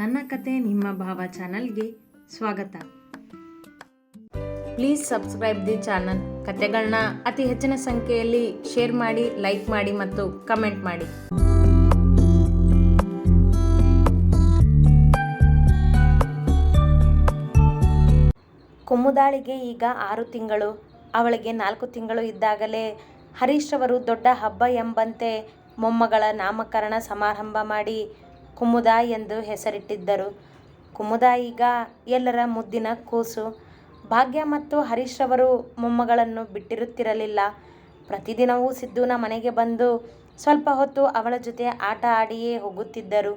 ನನ್ನ ಕತೆ ನಿಮ್ಮ ಭಾವ ಚಾನಲ್ಗೆ ಸ್ವಾಗತ. Please subscribe the channel. ಕತೆಗಳನ್ನ ಅತಿ ಹೆಚ್ಚಿನ ಸಂಖ್ಯೆಯಲ್ಲಿ ಶೇರ್ ಮಾಡಿ, ಲೈಕ್ ಮಾಡಿ ಮತ್ತು ಕಮೆಂಟ್ ಮಾಡಿ. ಕುಮ್ಮುದಾಳಿಗೆ ಈಗ ಆರು ತಿಂಗಳು. ಅವಳಿಗೆ ನಾಲ್ಕು ತಿಂಗಳು ಇದ್ದಾಗಲೇ ಹರೀಶ್ ಅವರು ದೊಡ್ಡ ಹಬ್ಬ ಎಂಬಂತೆ ಮೊಮ್ಮಗಳ ನಾಮಕರಣ ಸಮಾರಂಭ ಮಾಡಿ ಕುಮುದ ಎಂದು ಹೆಸರಿಟ್ಟಿದ್ದರು. ಕುಮುದ ಈಗ ಎಲ್ಲರ ಮುದ್ದಿನ ಕೂಸು. ಭಾಗ್ಯ ಮತ್ತು ಹರೀಶ್ ರವರು ಮೊಮ್ಮಗಳನ್ನು ಬಿಟ್ಟಿರುತ್ತಿರಲಿಲ್ಲ. ಪ್ರತಿದಿನವೂ ಸಿದ್ದುನ ಮನೆಗೆ ಬಂದು ಸ್ವಲ್ಪ ಹೊತ್ತು ಅವಳ ಜೊತೆ ಆಟ ಆಡಿಯೇ ಹೋಗುತ್ತಿದ್ದರು.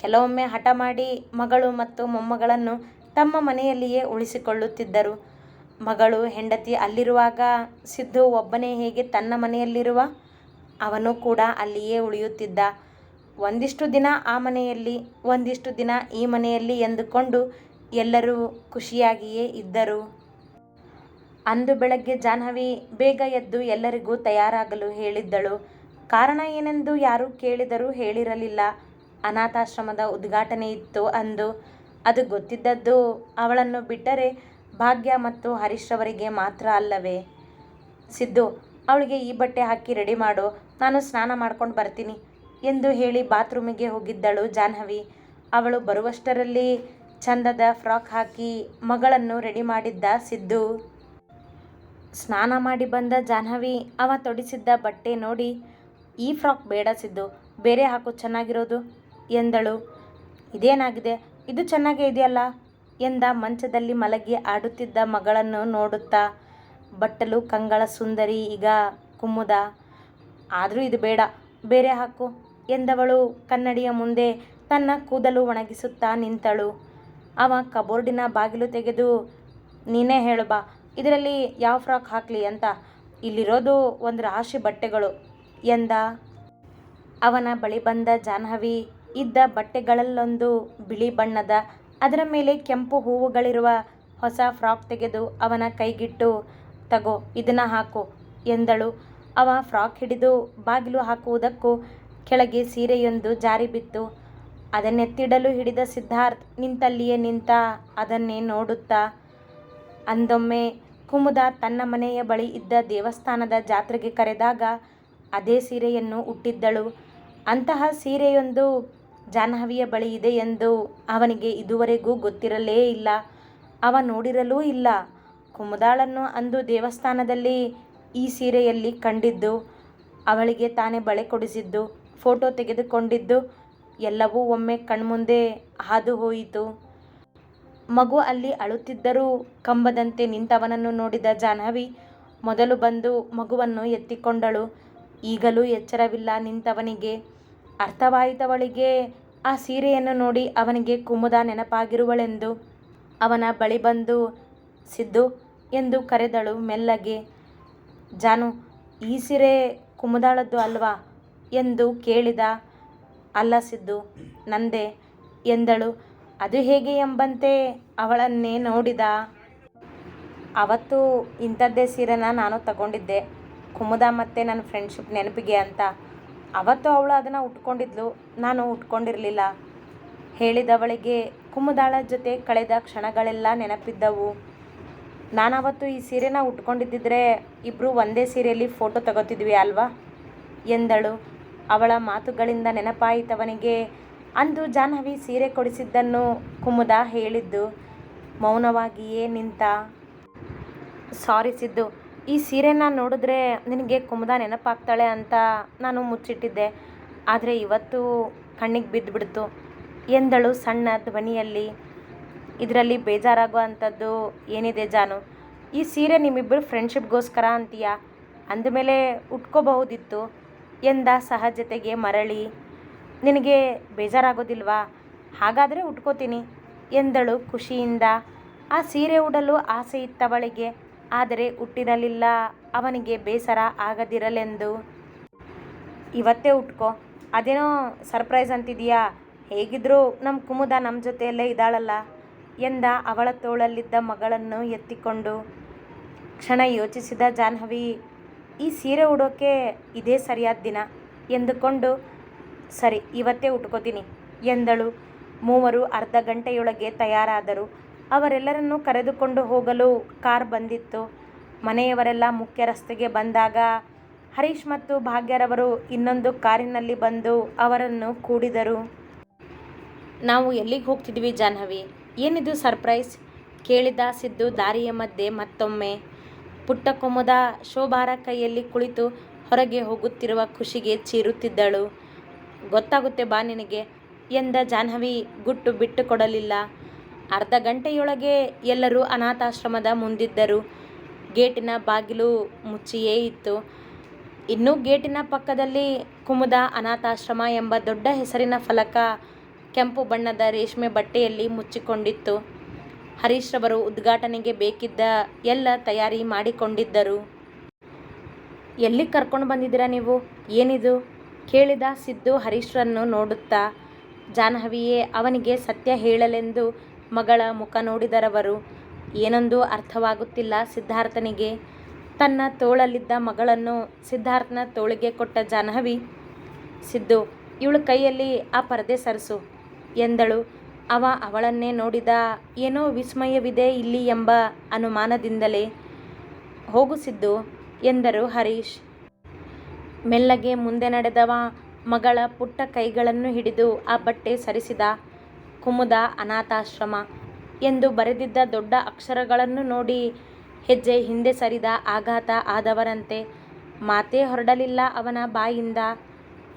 ಕೆಲವೊಮ್ಮೆ ಹಠ ಮಾಡಿ ಮಗಳು ಮತ್ತು ಮೊಮ್ಮಗಳನ್ನು ತಮ್ಮ ಮನೆಯಲ್ಲಿಯೇ ಉಳಿಸಿಕೊಳ್ಳುತ್ತಿದ್ದರು. ಮಗಳು ಹೆಂಡತಿ ಅಲ್ಲಿರುವಾಗ ಸಿದ್ದು ಒಬ್ಬನೇ ಹೇಗೆ ತನ್ನ ಮನೆಯಲ್ಲಿರುವ ಅವನು ಕೂಡ ಅಲ್ಲಿಯೇ ಉಳಿಯುತ್ತಿದ್ದ. ಒಂದಿಷ್ಟು ದಿನ ಆ ಮನೆಯಲ್ಲಿ, ಒಂದಿಷ್ಟು ದಿನ ಈ ಮನೆಯಲ್ಲಿ ಎಂದುಕೊಂಡು ಎಲ್ಲರೂ ಖುಷಿಯಾಗಿಯೇ ಇದ್ದರು. ಅಂದು ಬೆಳಗ್ಗೆ ಜಾಹ್ನವಿ ಬೇಗ ಎದ್ದು ಎಲ್ಲರಿಗೂ ತಯಾರಾಗಲು ಹೇಳಿದ್ದಳು. ಕಾರಣ ಏನೆಂದು ಯಾರು ಕೇಳಿದರೂ ಹೇಳಿರಲಿಲ್ಲ. ಅನಾಥಾಶ್ರಮದ ಉದ್ಘಾಟನೆ ಇತ್ತು ಅಂದು. ಅದು ಗೊತ್ತಿದ್ದದ್ದು ಅವಳನ್ನು ಬಿಟ್ಟರೆ ಭಾಗ್ಯ ಮತ್ತು ಹರೀಶ್ ರವರಿಗೆ ಮಾತ್ರ ಅಲ್ಲವೇ? ಸಿದ್ದು, ಅವಳಿಗೆ ಈ ಬಟ್ಟೆ ಹಾಕಿ ರೆಡಿ ಮಾಡು. ನಾನು ಸ್ನಾನ ಮಾಡ್ಕೊಂಡು ಬರ್ತೀನಿ. ಎಂದು ಹೇಳಿ ಬಾತ್ರೂಮಿಗೆ ಹೋಗಿದ್ದಳು ಜಾಹ್ನವಿ. ಅವಳು ಬರುವಷ್ಟರಲ್ಲಿ ಚಂದದ ಫ್ರಾಕ್ ಹಾಕಿ ಮಗಳನ್ನು ರೆಡಿ ಮಾಡಿದ್ದ ಸಿದ್ದು. ಸ್ನಾನ ಮಾಡಿ ಬಂದ ಜಾಹ್ನವಿ, ಅವ ತೊಡಿಸಿದ್ದ ಬಟ್ಟೆ ನೋಡಿ, ಈ ಫ್ರಾಕ್ ಬೇಡ ಸಿದ್ದು, ಬೇರೆ ಹಾಕು ಚೆನ್ನಾಗಿರೋದು ಎಂದಳು. ಇದೇನಾಗಿದೆ? ಇದು ಚೆನ್ನಾಗೇ ಇದೆಯಲ್ಲ? ಎಂದ ಮಂಚದಲ್ಲಿ ಮಲಗಿ ಆಡುತ್ತಿದ್ದ ಮಗಳನ್ನು ನೋಡುತ್ತಾ ಬಟ್ಟಲು ಕಂಗಳ ಸುಂದರಿ ಈಗ ಕುಮ್ಮುದ. ಆದರೂ ಇದು ಬೇಡ, ಬೇರೆ ಹಾಕು. ಎಂದವಳು. ಕನ್ನಡಿಯ ಮುಂದೆ ತನ್ನ ಕೂದಲು ಒಣಗಿಸುತ್ತಾ ನಿಂತಳು. ಅವ ಕಬೋರ್ಡಿನ ಬಾಗಿಲು ತೆಗೆದು, ನೀನೇ ಹೇಳು ಬಾ ಇದರಲ್ಲಿ ಯಾವ ಫ್ರಾಕ್ ಹಾಕಲಿ ಅಂತ. ಇಲ್ಲಿರೋದು ಒಂದು ರಾಶಿ ಬಟ್ಟೆಗಳು ಎಂದ. ಅವನ ಬಳಿ ಬಂದ ಜಾಹ್ನವಿ ಇದ್ದ ಬಟ್ಟೆಗಳಲ್ಲೊಂದು ಬಿಳಿ ಬಣ್ಣದ, ಅದರ ಮೇಲೆ ಕೆಂಪು ಹೂವುಗಳಿರುವ ಹೊಸ ಫ್ರಾಕ್ ತೆಗೆದು ಅವನ ಕೈಗಿಟ್ಟು, ತಗೋ, ಇದನ್ನ ಹಾಕು ಎಂದಳು. ಅವ ಫ್ರಾಕ್ ಹಿಡಿದು ಬಾಗಿಲು ಹಾಕುವುದಕ್ಕೂ ಕೆಳಗೆ ಸೀರೆಯೊಂದು ಜಾರಿ ಬಿತ್ತು. ಅದನ್ನೆತ್ತಿಡಲು ಹಿಡಿದ ಸಿದ್ಧಾರ್ಥ್ ನಿಂತಲ್ಲಿಯೇ ನಿಂತ ಅದನ್ನೇ ನೋಡುತ್ತಾ, ಅಂದೊಮ್ಮೆ ಕುಮುದ ತನ್ನ ಮನೆಯ ಬಳಿ ಇದ್ದ ದೇವಸ್ಥಾನದ ಜಾತ್ರೆಗೆ ಕರೆದಾಗ ಅದೇ ಸೀರೆಯನ್ನು ಉಟ್ಟಿದ್ದಳು. ಅಂತಹ ಸೀರೆಯೊಂದು ಜಾಹ್ನವಿಯ ಬಳಿ ಇದೆ ಎಂದು ಅವನಿಗೆ ಇದುವರೆಗೂ ಗೊತ್ತಿರಲೇ ಇಲ್ಲ. ಅವ ನೋಡಿರಲೂ ಇಲ್ಲ. ಕುಮುದಾಳನ್ನು ಅಂದು ದೇವಸ್ಥಾನದಲ್ಲಿ ಈ ಸೀರೆಯಲ್ಲಿ ಕಂಡಿದ್ದು, ಅವಳಿಗೆ ತಾನೇ ಬಳೆ ಕೊಡಿಸಿದ್ದು. ಫೋಟೋ ತೆಗೆದುಕೊಂಡಿದ್ದು ಎಲ್ಲವೂ ಒಮ್ಮೆ ಕಣ್ಮುಂದೆ ಹಾದು ಹೋಯಿತು ಮಗು ಅಲ್ಲಿ ಅಳುತ್ತಿದ್ದರೂ ಕಂಬದಂತೆ ನಿಂತವನನ್ನು ನೋಡಿದ ಜಾಹ್ನವಿ ಮೊದಲು ಬಂದು ಮಗುವನ್ನು ಎತ್ತಿಕೊಂಡಳು. ಈಗಲೂ ಎಚ್ಚರವಿಲ್ಲ ನಿಂತವನಿಗೆ. ಅರ್ಥವಾಯಿತವಳಿಗೆ ಆ ಸೀರೆಯನ್ನು ನೋಡಿ ಅವನಿಗೆ ಕುಮುದ ನೆನಪಾಗಿರುವಳೆಂದು. ಅವನ ಬಳಿ ಬಂದು, ಸಿದ್ದು ಎಂದು ಕರೆದಳು ಮೆಲ್ಲಗೆ. ಜಾನು, ಈ ಸೀರೆ ಕುಮುದಾಳದ್ದು ಅಲ್ವಾ? ಎಂದು ಕೇಳಿದ ಅಲ್ಲ ಸಿದ್ದು, ನಂದೆ, ಎಂದಳು, ಅದು ಹೇಗೆ ಎಂಬಂತೆ ಅವಳನ್ನೇ ನೋಡಿದ? ಅವತ್ತು ಇಂಥದ್ದೇ ಸೀರೆನ ನಾನು ತಗೊಂಡಿದ್ದೆ. ಕುಮುದ ಮತ್ತು ನನ್ನ ಫ್ರೆಂಡ್ಶಿಪ್ ನೆನಪಿಗೆ ಅಂತ. ಅವತ್ತು ಅವಳು ಅದನ್ನು ಉಟ್ಕೊಂಡಿದ್ಲು, ನಾನು ಉಟ್ಕೊಂಡಿರಲಿಲ್ಲ. ಹೇಳಿದವಳಿಗೆ ಕುಮುದಾಳ ಜೊತೆ ಕಳೆದ ಕ್ಷಣಗಳೆಲ್ಲ ನೆನಪಿದ್ದವು. ನಾನವತ್ತು ಈ ಸೀರೆನ ಉಟ್ಕೊಂಡಿದ್ದಿದ್ರೆ ಇಬ್ಬರು ಒಂದೇ ಸೀರೆಯಲ್ಲಿ ಫೋಟೋ ತಗೋತಿದ್ವಿ ಅಲ್ವಾ? ಎಂದಳು. ಅವಳ ಮಾತುಗಳಿಂದ ನೆನಪಾಯಿತವನಿಗೆ. ಅಂದು ಜಾಹ್ನವಿ ಸೀರೆ ಕೊಡಿಸಿದ್ದನ್ನು ಕುಮುದ ಹೇಳಿದ್ದು, ಮೌನವಾಗಿಯೇ ನಿಂತ ಸಾರಿಸಿದ್ದು. ಈ ಸೀರೆನ ನೋಡಿದ್ರೆ ನಿನಗೆ ಕುಮುದ ನೆನಪಾಗ್ತಾಳೆ ಅಂತ ನಾನು ಮುಚ್ಚಿಟ್ಟಿದ್ದೆ. ಆದರೆ ಇವತ್ತು ಕಣ್ಣಿಗೆ ಬಿದ್ದುಬಿಡ್ತು. ಎಂದಳು ಸಣ್ಣ ಧ್ವನಿಯಲ್ಲಿ, ಇದರಲ್ಲಿ ಬೇಜಾರಾಗುವಂಥದ್ದು ಏನಿದೆ ಜಾನು? ಈ ಸೀರೆ ನಿಮ್ಮಿಬ್ಬರು ಫ್ರೆಂಡ್ಶಿಪ್ಗೋಸ್ಕರ ಅಂತೀಯಾ? ಅಂದಮೇಲೆ ಉಟ್ಕೋಬಹುದಿತ್ತು. ಎಂದ ಸಹಜತೆಗೆ ಮರಳಿ, ನಿನಗೆ ಬೇಜಾರಾಗೋದಿಲ್ವಾ? ಹಾಗಾದರೆ ಉಟ್ಕೋತೀನಿ, ಎಂದಳು ಖುಷಿಯಿಂದ. ಆ ಸೀರೆ ಉಡಲು ಆಸೆ ಇತ್ತವಳಿಗೆ, ಆದರೆ ಉಟ್ಟಿರಲಿಲ್ಲ, ಅವನಿಗೆ ಬೇಸರ ಆಗದಿರಲೆಂದು. ಇವತ್ತೇ ಉಟ್ಕೋ, ಅದೇನೋ ಸರ್ಪ್ರೈಸ್ ಅಂತಿದೀಯಾ? ಹೇಗಿದ್ರೂ ನಮ್ಮ ಕುಮುದ ನಮ್ಮ ಜೊತೆಯಲ್ಲೇ ಇದ್ದಾಳಲ್ಲ, ಎಂದ ಅವಳ ತೋಳಲ್ಲಿದ್ದ ಮಗಳನ್ನು ಎತ್ತಿಕೊಂಡು. ಕ್ಷಣ ಯೋಚಿಸಿದ ಜಾಹ್ನವಿ ಈ ಸೀರೆ ಉಡೋಕೆ ಇದೇ ಸರಿಯಾದ ದಿನ? ಎಂದುಕೊಂಡು, ಸರಿ, ಇವತ್ತೇ ಉಟ್ಕೋತೀನಿ ಎಂದಳು. ಮೂವರು ಅರ್ಧ ಗಂಟೆಯೊಳಗೆ ತಯಾರಾದರು. ಅವರೆಲ್ಲರನ್ನು ಕರೆದುಕೊಂಡು ಹೋಗಲು ಕಾರ್ ಬಂದಿತ್ತು. ಮನೆಯವರೆಲ್ಲ ಮುಖ್ಯ ರಸ್ತೆಗೆ ಬಂದಾಗ ಹರೀಶ್ ಮತ್ತು ಭಾಗ್ಯರವರು ಇನ್ನೊಂದು ಕಾರಿನಲ್ಲಿ ಬಂದು ಅವರನ್ನು ಕೂಡಿದರು. ನಾವು ಎಲ್ಲಿಗೆ ಹೋಗ್ತಿದ್ವಿ ಜಾಹ್ನವಿ? ಏನಿದು ಸರ್ಪ್ರೈಸ್? ಕೇಳಿದ ಸಿದ್ದು ದಾರಿಯ ಮಧ್ಯೆ ಮತ್ತೊಮ್ಮೆ ಪುಟ್ಟ ಕೊಮ್ಮದ ಶೋಭಾರ ಕೈಯಲ್ಲಿ ಕುಳಿತು ಹೊರಗೆ ಹೋಗುತ್ತಿರುವ ಖುಷಿಗೆ ಚೀರುತ್ತಿದ್ದಳು. ಗೊತ್ತಾಗುತ್ತೆ ಬಾ ನಿನಗೆ ಎಂದ ಜಾಹ್ನವಿ ಗುಟ್ಟು ಬಿಟ್ಟು ಕೊಡಲಿಲ್ಲ. ಅರ್ಧ ಗಂಟೆಯೊಳಗೆ ಎಲ್ಲರೂ ಅನಾಥಾಶ್ರಮದ ಮುಂದಿದ್ದರು. ಗೇಟಿನ ಬಾಗಿಲು ಮುಚ್ಚಿಯೇ ಇತ್ತು. ಇನ್ನೂ ಗೇಟಿನ ಪಕ್ಕದಲ್ಲಿ ಕುಮುದ ಅನಾಥಾಶ್ರಮ ಎಂಬ ದೊಡ್ಡ ಹೆಸರಿನ ಫಲಕ ಕೆಂಪು ಬಣ್ಣದ ರೇಷ್ಮೆ ಬಟ್ಟೆಯಲ್ಲಿ ಮುಚ್ಚಿಕೊಂಡಿತ್ತು. ಹರೀಶ್ ರವರು ಉದ್ಘಾಟನೆಗೆ ಬೇಕಿದ್ದ ಎಲ್ಲ ತಯಾರಿ ಮಾಡಿಕೊಂಡಿದ್ದರು. ಎಲ್ಲಿ ಕರ್ಕೊಂಡು ಬಂದಿದ್ದೀರಾ ನೀವು? ಏನಿದು? ಕೇಳಿದ ಸಿದ್ದು ಹರೀಶ್ರನ್ನು ನೋಡುತ್ತಾ, ಜಾಹ್ನವಿಯೇ, ಅವನಿಗೆ ಸತ್ಯ ಹೇಳಲೆಂದು ಮಗಳ ಮುಖ ನೋಡಿದರವರು, ಏನೊಂದು ಅರ್ಥವಾಗುತ್ತಿಲ್ಲ ಸಿದ್ಧಾರ್ಥನಿಗೆ. ತನ್ನ ತೋಳಲ್ಲಿದ್ದ ಮಗಳನ್ನು ಸಿದ್ಧಾರ್ಥನ ತೋಳಿಗೆ ಕೊಟ್ಟ ಜಾಹ್ನವಿ, ಸಿದ್ದು, ಇವಳು ಕೈಯಲ್ಲಿ ಆ ಪರದೆ ಸರಿಸು ಎಂದಳು. ಅವ ಅವಳನ್ನೇ ನೋಡಿದ, ಏನೋ ವಿಸ್ಮಯವಿದೆ ಇಲ್ಲಿ ಎಂಬ ಅನುಮಾನದಿಂದಲೇ ಹೋಗು ಸಿದ್ದು ಎಂದರು ಹರೀಶ್. ಮೆಲ್ಲಗೆ ಮುಂದೆ ನಡೆದವ ಮಗಳ ಪುಟ್ಟ ಕೈಗಳನ್ನು ಹಿಡಿದು ಆ ಬಟ್ಟೆ ಸರಿಸಿದ, ಕುಮುದ ಅನಾಥಾಶ್ರಮ ಎಂದು ಬರೆದಿದ್ದ ದೊಡ್ಡ ಅಕ್ಷರಗಳನ್ನು ನೋಡಿ ಹೆಜ್ಜೆ ಹಿಂದೆ ಸರಿದ ಆಘಾತ ಆದವರಂತೆ. ಮಾತೇ ಹೊರಡಲಿಲ್ಲ ಅವನ ಬಾಯಿಂದ.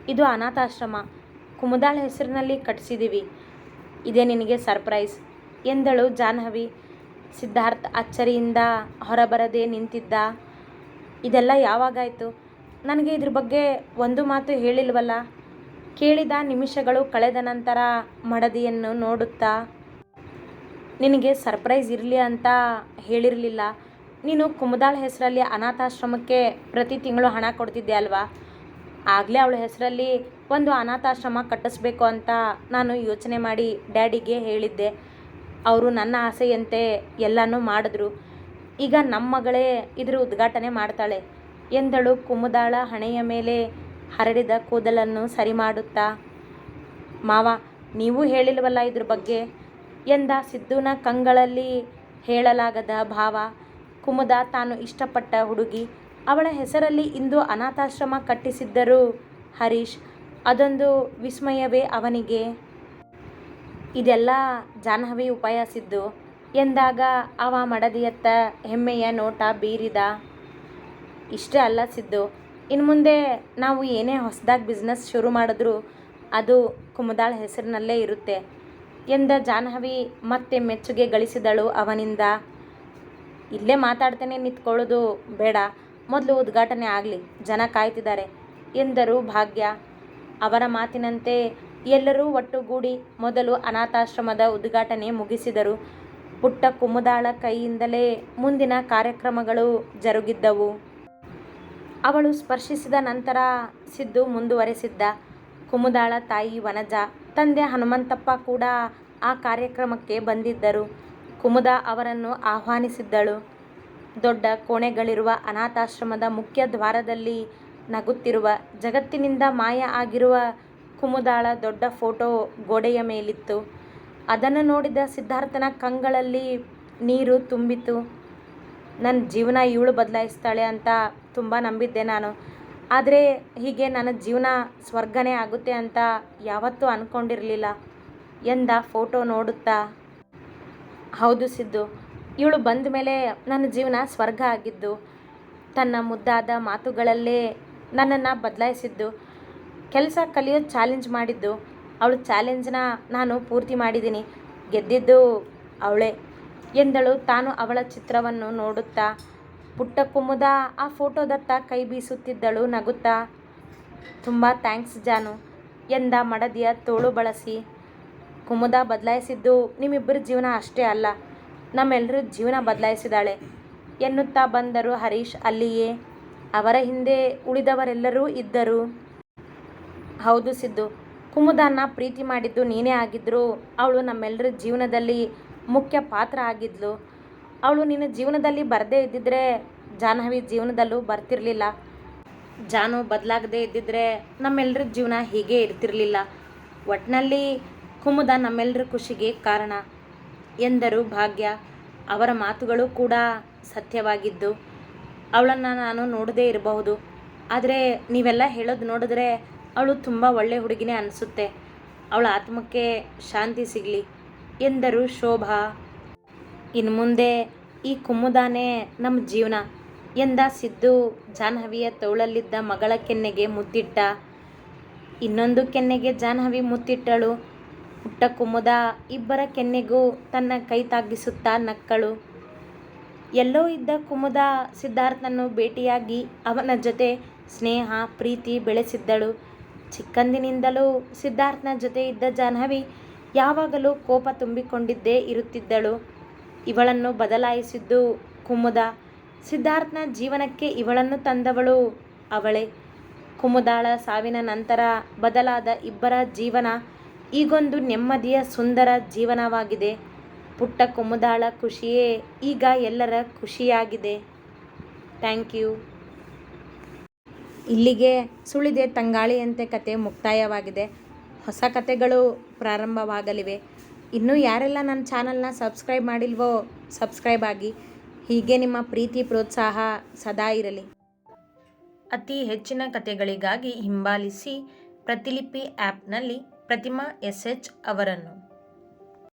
ಇದು ಅನಾಥಾಶ್ರಮ, ಕುಮುದಾಳ ಹೆಸರಿನಲ್ಲಿ ಕಟ್ಟಿಸಿದ್ದೀವಿ ಇದೇ ನಿನಗೆ ಸರ್ಪ್ರೈಸ್ ಎಂದಳು ಜಾಹ್ನವಿ. ಸಿದ್ಧಾರ್ಥ್ ಅಚ್ಚರಿಯಿಂದ ಹೊರಬರದೆ ನಿಂತಿದ್ದ. ಇದೆಲ್ಲ ಯಾವಾಗಾಯಿತು? ನನಗೆ ಇದ್ರ ಬಗ್ಗೆ ಒಂದು ಮಾತು ಹೇಳಿಲ್ವಲ್ಲ? ಕೇಳಿದ ನಿಮಿಷಗಳು ಕಳೆದ ನಂತರ ಮಡದಿಯನ್ನು ನೋಡುತ್ತಾ, ನಿನಗೆ ಸರ್ಪ್ರೈಸ್ ಇರಲಿ ಅಂತ ಹೇಳಿರಲಿಲ್ಲ. ನೀನು ಕುಮುದಾಳ ಹೆಸರಲ್ಲಿ ಅನಾಥಾಶ್ರಮಕ್ಕೆ ಪ್ರತಿ ತಿಂಗಳು ಹಣ ಕೊಡ್ತಿದ್ದೆ ಅಲ್ವಾ? ಆಗಲೇ ಅವಳ ಹೆಸರಲ್ಲಿ ಒಂದು ಅನಾಥಾಶ್ರಮ ಕಟ್ಟಿಸ್ಬೇಕು ಅಂತ ನಾನು ಯೋಚನೆ ಮಾಡಿ ಡ್ಯಾಡಿಗೆ ಹೇಳಿದ್ದೆ. ಅವರು ನನ್ನ ಆಸೆಯಂತೆ ಎಲ್ಲನೂ ಮಾಡಿದ್ರು. ಈಗ ನಮ್ಮ ಮಗಳೇ ಇದ್ರ ಉದ್ಘಾಟನೆ ಮಾಡ್ತಾಳೆ. ಎಂದಳು ಕುಮುದಾಳ ಹಣೆಯ ಮೇಲೆ ಹರಡಿದ ಕೂದಲನ್ನು ಸರಿ ಮಾಡುತ್ತಾ. ಮಾವ, ನೀವು ಹೇಳಿಲ್ವಲ್ಲ ಇದ್ರ ಬಗ್ಗೆ? ಎಂದ ಸಿದ್ದುನ ಕಂಗಳಲ್ಲಿ ಹೇಳಲಾಗದ ಭಾವ. ಕುಮುದ ತಾನು ಇಷ್ಟಪಟ್ಟ ಹುಡುಗಿ. ಅವಳ ಹೆಸರಲ್ಲಿ ಇಂದು ಅನಾಥಾಶ್ರಮ ಕಟ್ಟಿಸಿದ್ದರು ಹರೀಶ್. ಅದೊಂದು ವಿಸ್ಮಯವೇ ಅವನಿಗೆ. ಇದೆಲ್ಲ ಜಾಹ್ನವಿ ಉಪಾಯಸಿದ್ದು. ಎಂದಾಗ ಅವ ಮಡದಿಯತ್ತ ಹೆಮ್ಮೆಯ ನೋಟ ಬೀರಿದ. ಇಷ್ಟೇ ಅಲ್ಲ ಸಿದ್ದು ಇನ್ನು ಮುಂದೆ ನಾವು ಏನೇ ಹೊಸದಾಗಿ ಬಿಸ್ನೆಸ್ ಶುರು ಮಾಡಿದ್ರೂ ಅದು ಕುಮದಾಳ ಹೆಸರಿನಲ್ಲೇ ಇರುತ್ತೆ ಎಂದ ಜಾಹ್ನವಿ ಮತ್ತೆ ಮೆಚ್ಚುಗೆ ಗಳಿಸಿದಳು ಅವನಿಂದ. ಇಲ್ಲೇ ಮಾತಾಡ್ತೇನೆ ನಿಂತ್ಕೊಳ್ಳೋದು ಬೇಡ, ಮೊದಲು ಉದ್ಘಾಟನೆ ಆಗಲಿ, ಜನ ಕಾಯ್ತಿದ್ದಾರೆ ಎಂದರು ಭಾಗ್ಯ. ಅವರ ಮಾತಿನಂತೆ ಎಲ್ಲರೂ ಒಟ್ಟುಗೂಡಿ ಮೊದಲು ಅನಾಥಾಶ್ರಮದ ಉದ್ಘಾಟನೆ ಮುಗಿಸಿದರು. ಪುಟ್ಟ ಕುಮುದಾಳ ಕೈಯಿಂದಲೇ ಮುಂದಿನ ಕಾರ್ಯಕ್ರಮಗಳು ಜರುಗಿದ್ದವು. ಅವಳು ಸ್ಪರ್ಶಿಸಿದ ನಂತರ ಸಿದ್ದು ಮುಂದುವರೆಸಿದ್ದ. ಕುಮುದಾಳ ತಾಯಿ ವನಜ, ತಂದೆ ಹನುಮಂತಪ್ಪ ಕೂಡ ಆ ಕಾರ್ಯಕ್ರಮಕ್ಕೆ ಬಂದಿದ್ದರು. ಕುಮುದ ಅವರನ್ನು ಆಹ್ವಾನಿಸಿದ್ದಳು. ದೊಡ್ಡ ಕೋಣೆಗಳಿರುವ ಅನಾಥಾಶ್ರಮದ ಮುಖ್ಯ ದ್ವಾರದಲ್ಲಿ ನಗುತ್ತಿರುವ ಜಗತ್ತಿನಿಂದ ಮಾಯ ಆಗಿರುವ ಕುಮುದಾಳ ದೊಡ್ಡ ಫೋಟೋ ಗೋಡೆಯ ಮೇಲಿತ್ತು. ಅದನ್ನು ನೋಡಿದ ಸಿದ್ಧಾರ್ಥನ ಕಂಗಳಲ್ಲಿ ನೀರು ತುಂಬಿತು. ನನ್ನ ಜೀವನ ಇವಳು ಬದಲಾಯಿಸ್ತಾಳೆ ಅಂತ ತುಂಬ ನಂಬಿದ್ದೆ ನಾನು. ಆದರೆ ಹೀಗೆ ನನ್ನ ಜೀವನ ಸ್ವರ್ಗನೇ ಆಗುತ್ತೆ ಅಂತ ಯಾವತ್ತೂ ಅಂದ್ಕೊಂಡಿರಲಿಲ್ಲ ಎಂದ ಫೋಟೋ ನೋಡುತ್ತಾ. ಹೌದು ಸಿದ್ದು, ಇವಳು ಬಂದ ಮೇಲೆ ನನ್ನ ಜೀವನ ಸ್ವರ್ಗ ಆಗಿದ್ದು, ತನ್ನ ಮುದ್ದಾದ ಮಾತುಗಳಲ್ಲೇ ನನ್ನನ್ನು ಬದಲಾಯಿಸಿದ್ದು, ಕೆಲಸ ಕಲಿಯೋ ಚಾಲೆಂಜ್ ಮಾಡಿದ್ದು, ಅವಳು ಚಾಲೆಂಜ್ನ ನಾನು ಪೂರ್ತಿ ಮಾಡಿದ್ದೀನಿ ಗೆದ್ದಿದ್ದು ಅವಳೇ ಎಂದಳು ತಾನು ಅವಳ ಚಿತ್ರವನ್ನು ನೋಡುತ್ತಾ, ಪುಟ್ಟ ಕುಮುದ ಆ ಫೋಟೋದತ್ತ ಕೈ ಬೀಸುತ್ತಿದ್ದಳು ನಗುತ್ತಾ, ತುಂಬ ಥ್ಯಾಂಕ್ಸ್ ಜಾನು, ಎಂದ ಮಡದಿಯ ತೋಳು ಬಳಸಿ. ಕುಮುದ ಬದಲಾಯಿಸಿದ್ದು ನಿಮ್ಮಿಬ್ಬರ ಜೀವನ ಅಷ್ಟೇ ಅಲ್ಲ ನಮ್ಮೆಲ್ಲರೂ ಜೀವನ ಬದಲಾಯಿಸಿದಾಳೆ ಎನ್ನುತ್ತಾ ಬಂದರು ಹರೀಶ್ ಅಲ್ಲಿಯೇ. ಅವರ ಹಿಂದೆ ಉಳಿದವರೆಲ್ಲರೂ ಇದ್ದರು. ಹೌದು ಸಿದ್ದು, ಕುಮುದನ್ನ ಪ್ರೀತಿ ಮಾಡಿದ್ದು ನೀನೇ ಆಗಿದ್ರು. ಅವಳು ನಮ್ಮೆಲ್ಲರ ಜೀವನದಲ್ಲಿ ಮುಖ್ಯ ಪಾತ್ರ ಆಗಿದ್ಲು. ಅವಳು ನಿನ್ನ ಜೀವನದಲ್ಲಿ ಬರದೇ ಇದ್ದಿದ್ರೆ ಜಾಹ್ನವಿ ಜೀವನದಲ್ಲೂ ಬರ್ತಿರಲಿಲ್ಲ. ಜಾನು ಬದಲಾಗದೇ ಇದ್ದಿದ್ರೆ ನಮ್ಮೆಲ್ಲರ ಜೀವನ ಹೀಗೆ ಇರ್ತಿರಲಿಲ್ಲ. ಒಟ್ಟಿನಲ್ಲಿ ಕುಮುದ ನಮ್ಮೆಲ್ಲರ ಖುಷಿಗೆ ಕಾರಣ ಎಂದರು ಭಾಗ್ಯ. ಅವರ ಮಾತುಗಳು ಕೂಡ ಸತ್ಯವಾಗಿದ್ದು ಅವಳನ್ನು ನಾನು ನೋಡದೇ ಇರಬಹುದು. ಆದರೆ ನೀವೆಲ್ಲ ಹೇಳೋದು ನೋಡಿದ್ರೆ ಅವಳು ತುಂಬ ಒಳ್ಳೆ ಹುಡುಗಿನೇ ಅನಿಸುತ್ತೆ. ಅವಳ ಆತ್ಮಕ್ಕೆ ಶಾಂತಿ ಸಿಗಲಿ ಎಂದರು ಶೋಭಾ. ಇನ್ನು ಮುಂದೆ ಈ ಕುಮುದಾನೇ ನಮ್ಮ ಜೀವನ ಎಂದ ಸಿದ್ದು ಜಾಹ್ನವಿಯ ತೋಳಲ್ಲಿದ್ದ ಮಗಳ ಕೆನ್ನೆಗೆ ಮುತ್ತಿಟ್ಟ. ಇನ್ನೊಂದು ಕೆನ್ನೆಗೆ ಜಾನ್ಹವಿ ಮುತ್ತಿಟ್ಟಳು. ಪುಟ್ಟ ಕುಮುದ ಇಬ್ಬರ ಕೆನ್ನೆಗೂ ತನ್ನ ಕೈ ತಾಗಿಸುತ್ತಾ ನಕ್ಕಳು. ಎಲ್ಲೋ ಇದ್ದ ಕುಮುದ ಸಿದ್ಧಾರ್ಥನನ್ನು ಭೇಟಿಯಾಗಿ ಅವನ ಜೊತೆ ಸ್ನೇಹ, ಪ್ರೀತಿ ಬೆಳೆಸಿದ್ದಳು. ಚಿಕ್ಕಂದಿನಿಂದಲೂ ಸಿದ್ಧಾರ್ಥನ ಜೊತೆ ಇದ್ದ ಜಾಹ್ನವಿ ಯಾವಾಗಲೂ ಕೋಪ ತುಂಬಿಕೊಂಡಿದ್ದೇ ಇರುತ್ತಿದ್ದಳು. ಇವಳನ್ನು ಬದಲಾಯಿಸಿದ್ದು ಕುಮುದ. ಸಿದ್ಧಾರ್ಥನ ಜೀವನಕ್ಕೆ ಇವಳನ್ನು ತಂದವಳು ಅವಳೇ. ಕುಮುದಾಳ ಸಾವಿನ ನಂತರ ಬದಲಾದ ಇಬ್ಬರ ಜೀವನ ಈಗೊಂದು ನೆಮ್ಮದಿಯ ಸುಂದರ ಜೀವನವಾಗಿದೆ. ಪುಟ್ಟ ಕುಮುದಾಳ ಖುಷಿಯೇ ಈಗ ಎಲ್ಲರ ಖುಷಿಯಾಗಿದೆ. Thank you. ಇಲ್ಲಿಗೆ ಸುಳಿದೆ ತಂಗಾಳಿಯಂತೆ ಕತೆ ಮುಕ್ತಾಯವಾಗಿದೆ. ಹೊಸ ಕತೆಗಳು ಪ್ರಾರಂಭವಾಗಲಿವೆ. ಇನ್ನೂ ಯಾರೆಲ್ಲ ನನ್ನ ಚಾನಲ್ನ ಸಬ್ಸ್ಕ್ರೈಬ್ ಮಾಡಿಲ್ವೋ ಸಬ್ಸ್ಕ್ರೈಬ್ ಆಗಿ. ಹೀಗೆ ನಿಮ್ಮ ಪ್ರೀತಿ, ಪ್ರೋತ್ಸಾಹ ಸದಾ ಇರಲಿ. ಅತಿ ಹೆಚ್ಚಿನ ಕತೆಗಳಿಗಾಗಿ ಹಿಂಬಾಲಿಸಿ ಪ್ರತಿಲಿಪಿ ಆ್ಯಪ್ನಲ್ಲಿ ಪ್ರತಿಮಾ ಎಸ್ ಎಚ್ ಅವರನ್ನು.